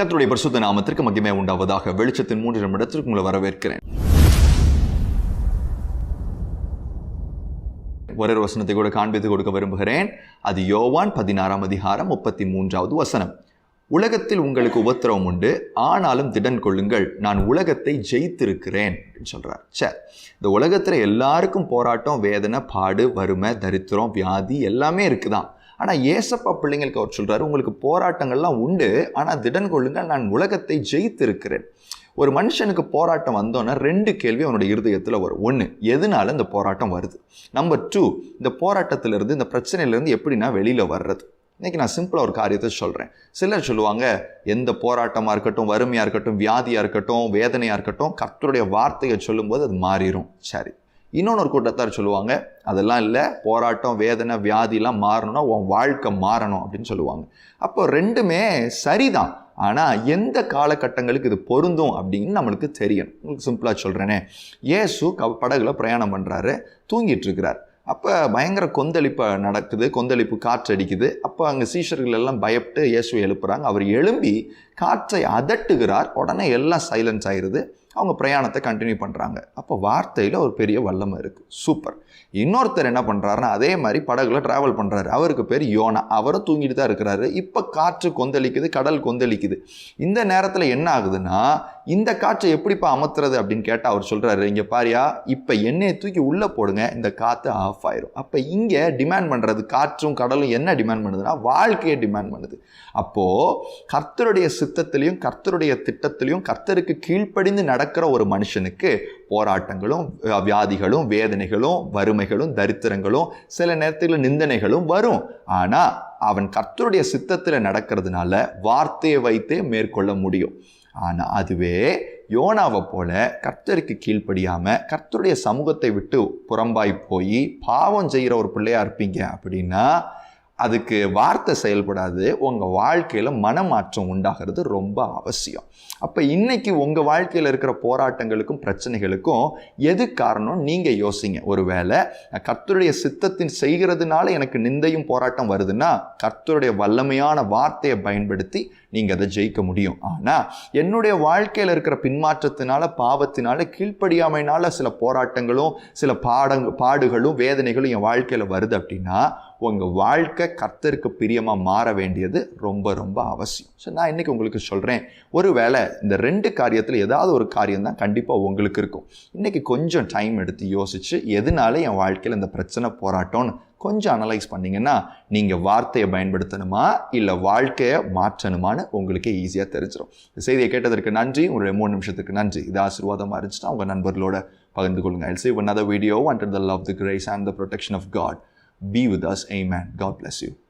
கத்தருடைய பரிசுத்த நாமத்திற்கு மகிமை உண்டாவதாக வெளிச்சத்தின் மூன்று நிமிடத்திற்கு உங்களை வரவேற்கிறேன். ஒரே வசனத்தை கூட காண்பித்து கொடுக்க விரும்புகிறேன். அது யோவான் பதினாறாம் அதிகாரம் முப்பத்தி மூன்றாவது வசனம். உலகத்தில் உங்களுக்கு உபத்திரவம் உண்டு ஆனாலும் திடன் கொள்ளுங்கள் நான் உலகத்தை ஜெயித்திருக்கிறேன் அப்படின்னு சொல்றார். சே இந்த உலகத்தில் எல்லாருக்கும் போராட்டம் வேதனை பாடு வறுமை தரித்திரம் வியாதி எல்லாமே இருக்குதான். ஆனால் ஏசப்பா பிள்ளைங்களுக்கு அவர் சொல்கிறாரு உங்களுக்கு போராட்டங்கள்லாம் உண்டு ஆனால் திடன் கொள்ளுங்கள் நான் உலகத்தை ஜெயித்திருக்கிறேன். ஒரு மனுஷனுக்கு போராட்டம் வந்தோன்னா ரெண்டு கேள்வி அவனுடைய இருதயத்தில் வரும். ஒன்று எதனால இந்த போராட்டம் வருது? நம்பர் டூ இந்த போராட்டத்திலிருந்து இந்த பிரச்சனையிலேருந்து எப்படி நான் வெளியில் வர்றது. இன்றைக்கி நான் சிம்பிளாக ஒரு காரியத்தை சொல்கிறேன் சிலர் சொல்லுவாங்க எந்த போராட்டமாக இருக்கட்டும் வறுமையாக இருக்கட்டும் வியாதியாக இருக்கட்டும் வேதனையாக இருக்கட்டும் கர்த்தருடைய வார்த்தையை சொல்லும்போது அது மாறிடும் சரி இன்னொன்று ஒரு கூட்டத்தார் சொல்லுவாங்க அதெல்லாம் இல்லை போராட்டம் வேதனை வியாதிலாம் மாறணும்னா உன் வாழ்க்கை மாறணும் அப்படின்னு சொல்லுவாங்க. அப்போ ரெண்டுமே சரிதான். ஆனால் எந்த காலகட்டங்களுக்கு இது பொருந்தும் அப்படின்னு நம்மளுக்கு தெரியணும். உங்களுக்கு சிம்பிளாக சொல்கிறேனே இயேசு க படகுல பிரயாணம் பண்ணுறாரு தூங்கிட்டு இருக்கிறார். அப்போ பயங்கர கொந்தளிப்பு நடக்குது கொந்தளிப்பு காற்று அடிக்குது. அப்போ அங்கே சீஷர்கள் எல்லாம் பயப்பட்டு இயேசுவை எழுப்புறாங்க. அவர் எழும்பி காற்றை அதட்டுகிறார். உடனே எல்லாம் சைலன்ஸ் ஆயிடுது அவங்க பிரயாணத்தை கண்டினியூ பண்ணுறாங்க அப்போ வார்த்தையில் ஒரு பெரிய வல்லமை இருக்குது சூப்பர் இன்னொருத்தர் என்ன பண்ணுறாருன்னா அதே மாதிரி படகுல ட்ராவல் பண்ணுறாரு அவருக்கு பேர் யோனா. அவரும் தூங்கிட்டு தான் இருக்கிறாரு. இப்போ காற்று கொந்தளிக்குது கடல் கொந்தளிக்குது. இந்த நேரத்தில் என்ன ஆகுதுன்னா இந்த காற்றை எப்படிப்பா அமர்த்துறது அப்படின்னு கேட்டால் அவர் சொல்கிறாரு இங்கே பாரியா இப்போ எண்ணெயை தூக்கி உள்ளே போடுங்க இந்த காற்று ஆஃப் ஆயிரும். அப்போ இங்கே டிமாண்ட் பண்ணுறது காற்றும் கடலும் என்ன டிமாண்ட் பண்ணுதுன்னா வாழ்க்கையை டிமாண்ட் பண்ணுது. அப்போது கர்த்தருடைய சித்தத்திலையும் கர்த்தருடைய திட்டத்திலையும் கர்த்தருக்கு கீழ்ப்படிந்து நடக்கிற ஒரு மனுஷனுக்கு போராட்டங்களும் வியாதிகளும் வேதனைகளும் வறுமைகளும் தரித்திரங்களும் சில நேரத்தில் நிந்தனைகளும் வரும். ஆனால் அவன் கர்த்தருடைய சித்தத்தில் நடக்கிறதுனால வார்த்தையை வைத்தே மேற்கொள்ள முடியும். ஆனால் அதுவே யோனாவை போல கர்த்தருக்கு கீழ்ப்படியாமல் கர்த்தருடைய சமூகத்தை விட்டு புறம்பாய் போய் பாவம் செய்கிற ஒரு பிள்ளையாக இருப்பீங்க. அப்படின்னா அதுக்கு வார்த்தை செயல்படாது. உங்கள் வாழ்க்கையில் மனமாற்றம் உண்டாகிறது ரொம்ப அவசியம். அப்போ இன்றைக்கி உங்கள் வாழ்க்கையில் இருக்கிற போராட்டங்களுக்கும் பிரச்சனைகளுக்கும் எது காரணம்? நீங்கள் யோசிங்க. ஒருவேளை வேளை கர்த்தருடைய சித்தத்தின் செய்கிறதுனால எனக்கு நிந்தையும் போராட்டம் வருதுன்னா கர்த்தருடைய வல்லமையான வார்த்தையை பயன்படுத்தி நீங்கள் அதை ஜெயிக்க முடியும். ஆனால் என்னுடைய வாழ்க்கையில் இருக்கிற பின்மாற்றத்தினால பாவத்தினால கீழ்ப்படியாமைனால சில போராட்டங்களும் சில பாடங் பாடுகளும் வேதனைகளும் என் வாழ்க்கையில் வருது அப்படின்னா உங்கள் வாழ்க்கை கர்த்தருக்கு பிரியமாக மாற வேண்டியது ரொம்ப ரொம்ப அவசியம். ஸோ நான் இன்றைக்கி உங்களுக்கு சொல்கிறேன் ஒரு வேளை இந்த ரெண்டு காரியத்தில் ஏதாவது ஒரு காரியம் தான் கண்டிப்பாக உங்களுக்கு இருக்கும். இன்றைக்கி கொஞ்சம் டைம் எடுத்து யோசித்து எதனால என் வாழ்க்கையில் இந்த பிரச்சனை போராட்டம்னு கொஞ்சம் அனலைஸ் பண்ணிங்கன்னா நீங்கள் வார்த்தையை பயன்படுத்தணுமா இல்லை வாழ்க்கையை மாற்றணுமான்னு உங்களுக்கே ஈஸியாக தெரிஞ்சிடும் செய்தியை கேட்டதற்கு நன்றி. உங்களுடைய மூணு நிமிஷத்துக்கு நன்றி. இது ஆசீர்வாதமாக இருந்துச்சுன்னா உங்கள் நண்பர்களோட பகிர்ந்து கொள்ளுங்க. I save another video. And the love the grace and the protection of God. Be with us. Amen. God bless you